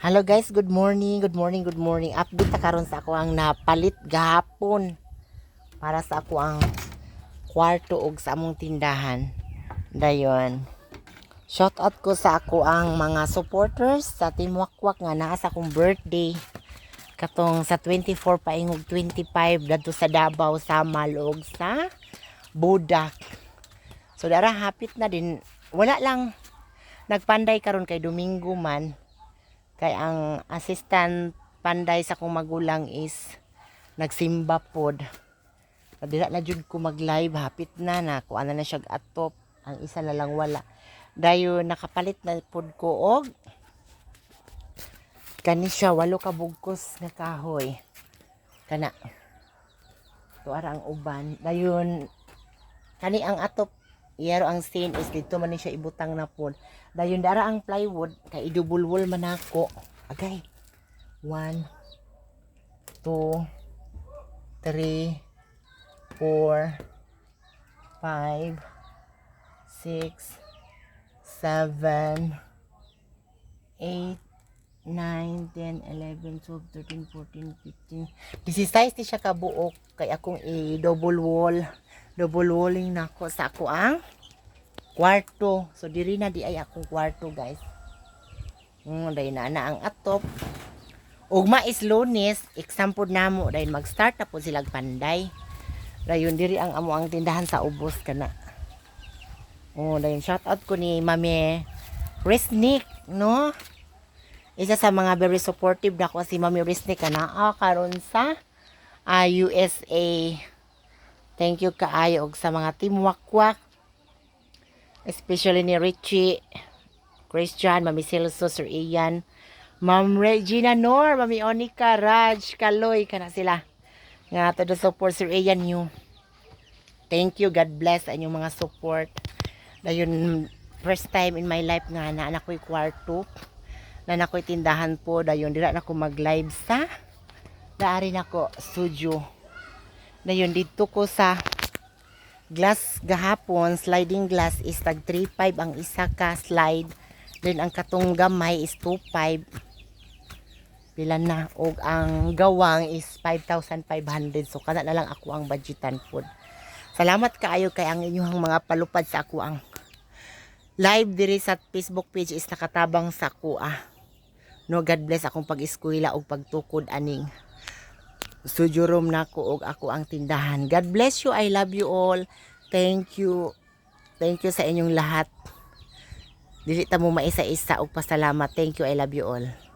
Hello guys, good morning, good morning, good morning. Update ta karon sa ako ang napalit gahapon para sa ako ang kwarto og sa among tindahan. Dayon. Shout out ko sa ako ang mga supporters sa Team Wakwak nga naa sa akong birthday. Katong sa 24 paingog 25 dadto sa Davao sa Malog sa Budak. So dara hapit na din. Wala lang nagpanday karon kay Domingo man kay ang assistant panday sa kong magulang is nagsimba pod. Dira na jud ko mag-live hapit na na kuan na na siya atop. Ang isa na lang wala. Dayo nakapalit na pod ko og kani siya walo ka bugkos nga kahoy. Kana. Tuara ang uban. Dayon kani ang atop iyaro ang stain is dito man siya ibutang na pod. Dayon dara ang plywood kay idubulwol man ako. Agay. One, two, three, four, five, six, seven, eight, 9, 10, 11, 12, 13, 14, 15. 16 di siya kabuok kay akong i-double wall. Double walling na ako sa ako ang kwarto. So diri na di ay akong kwarto guys. Mm, dahil na na ang atop. Ugma is lunes, example namo dahil mag-start na po silang panday. Dayon diri ang amo ang tindahan sa ubos kana. Oh, dayon shout out ko ni Mami Resnick, no? Isa sa mga very supportive na ko si Mami Resnick kana ah, karon sa ah, USA. Thank you kaayo og sa mga team Wakwak. Especially ni Richie, Christian, Mami Celso, Sir Ian, Ma'am Regina Nor, Mami Onika, Raj, Kaloy, kana sila. Nga to the support Sir Ian you. Thank you, God bless sa inyong mga support. Dayon first time in my life nga na anak ko'y kwarto. Na anak ko'y tindahan po. Dayon dira na ko mag-live sa daari na ko studio. Dayon dito ko sa glass gahapon, sliding glass is tag 3.5 ang isa ka slide. Then ang katong gamay is 2.5. Pila na og ang gawang is 5,500. So kana na lang ako ang budgetan food. Salamat kaayo kay ang inyong mga palupad sa ako ang live diri sa Facebook page is nakatabang sa ako ah. No God bless akong pag-eskwela og pagtukod aning studio room na ko og ako ang tindahan. God bless you. I love you all. Thank you. Thank you sa inyong lahat. Dili ta mo maisa-isa og pasalamat. Thank you. I love you all.